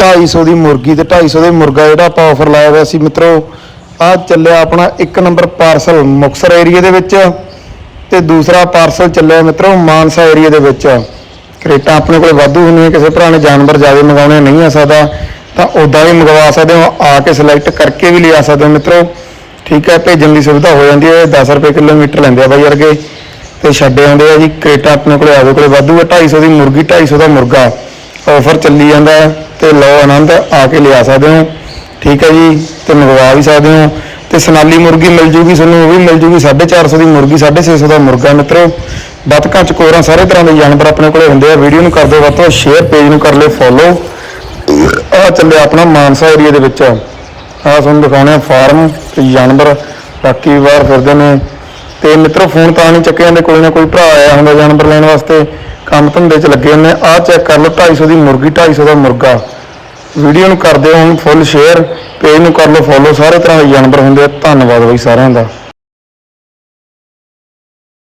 250 ਦੀ ਮੁਰਗੀ ਤੇ 250 ਦੇ ਮੁਰਗਾ ਜਿਹੜਾ ਆਪਾਂ ਆਫਰ ਲਾਇਆ ਹੋਇਆ ਸੀ, ਮਿੱਤਰੋ ਆ ਚੱਲਿਆ ਆਪਣਾ ਇੱਕ ਨੰਬਰ ਪਾਰਸਲ ਮੁਕਸਰ ਏਰੀਆ ਦੇ ਵਿੱਚ ਤੇ ਦੂਸਰਾ ਪਾਰਸਲ ਚੱਲਿਆ ਮਿੱਤਰੋ ਮਾਨਸਾ ਏਰੀਆ ਦੇ ਵਿੱਚ। ਕਰੇਟਾਂ ਆਪਣੇ ਕੋਲ ਵਾਧੂ ਹੁੰਦੀਆਂ, ਕਿਸੇ ਭਰਾ ਨੇ ਜਾਨਵਰ ਜ਼ਿਆਦਾ ਮੰਗਾਉਣੇ ਨਹੀਂ ਆ ਸਕਦਾ ਤਾਂ ਉਦਾਂ ਵੀ ਮੰਗਵਾ ਸਕਦੇ ਹੋ, ਆ ਕੇ ਸਿਲੈਕਟ ਕਰਕੇ ਵੀ ਲਿਆ ਸਕਦੇ ਹੋ ਮਿੱਤਰੋ। ਠੀਕ ਹੈ, ਭੇਜਣ ਦੀ ਸੁਵਿਧਾ ਹੋ ਜਾਂਦੀ ਹੈ 10 ਰੁਪਏ ਕਿਲੋਮੀਟਰ ਲੈਂਦੇ ਆ ਬਾਈ ਅਰਗੇ ਤੇ ਛੱਡੇ ਆਉਂਦੇ ਆ ਜੀ ਕਰੇਟਾਂ ਆਪਣੇ ਕੋਲ ਆਵੇ ਕੋਲੇ ਵਾਧੂ ਹੈ 250 ਦੀ ਮੁਰਗੀ 250 ਦਾ ਮੁਰਗਾ। ਆਫਰ ਚੱਲੀ ਜਾਂਦਾ ਹੈ ਤੇ ਲਓ ਆਨੰਦ, ਆ ਕੇ ਲਿਆ ਸਕਦੇ ਹੋ। ਠੀਕ ਹੈ ਜੀ, ਤੇ ਮੰਗਵਾ ਵੀ ਸਕਦੇ ਹੋ। ਤੇ ਸਨਾਲੀ ਮੁਰਗੀ ਮਿਲ ਜੂਗੀ ਤੁਹਾਨੂੰ, ਉਹ ਵੀ ਮਿਲ ਜੂਗੀ 450 ਦੀ ਮੁਰਗੀ 650 ਦਾ ਮੁਰਗਾ ਮਿੱਤਰੋ। ਬਤਕਾਂ ਚਕੋਰਾਂ ਸਾਰੇ ਤਰ੍ਹਾਂ ਦੇ ਜਾਨਵਰ ਆਪਣੇ ਕੋਲੇ ਹੁੰਦੇ ਆ। ਵੀਡੀਓ ਨੂੰ ਕਰ ਦਿਓ ਵੱਧ ਤੋਂ ਸ਼ੇਅਰ ਪੇਜ ਨੂੰ ਕਰ ਲਿਓ ਫੋਲੋ ਆ ਚੱਲੇ ਆਪਣਾ ਮਾਨਸਾ ਏਰੀਆ ਦੇ ਵਿੱਚ। ਆ ਤੁਹਾਨੂੰ ਦਿਖਾਉਣੇ ਆ ਫਾਰਮ ਤੇ ਜਾਨਵਰ। ਬਾਕੀ ਵੀ ਬਾਹਰ ਫਿਰਦੇ ਨੇ। ਤੇ ਮਿੱਤਰੋ, ਫੋਨ ਤਾਂ ਨਹੀਂ ਚੱਕੇ ਜਾਂਦੇ ਕੋਈ ਨਾ ਕੋਈ ਭਰਾ ਆਇਆ ਹੁੰਦਾ ਜਾਨਵਰ ਲੈਣ ਵਾਸਤੇ। ਕੰਮ ਧੰਦੇ 'ਚ ਲੱਗੇ ਹੁੰਦੇ ਆ। ਚੈੱਕ ਕਰ ਲਓ 250 ਦੀ ਮੁਰਗੀ 250 ਦਾ ਮੁਰਗਾ। ਵੀਡੀਓ ਨੂੰ ਕਰ ਦਿਓ ਹੁਣ ਫੁੱਲ ਸ਼ੇਅਰ ਪੇਜ ਨੂੰ ਕਰ ਲਓ ਫੋਲੋ ਸਾਰੇ ਤਰ੍ਹਾਂ ਦੇ ਜਾਨਵਰ ਹੁੰਦੇ ਆ। ਧੰਨਵਾਦ ਬਈ ਸਾਰਿਆਂ ਦਾ।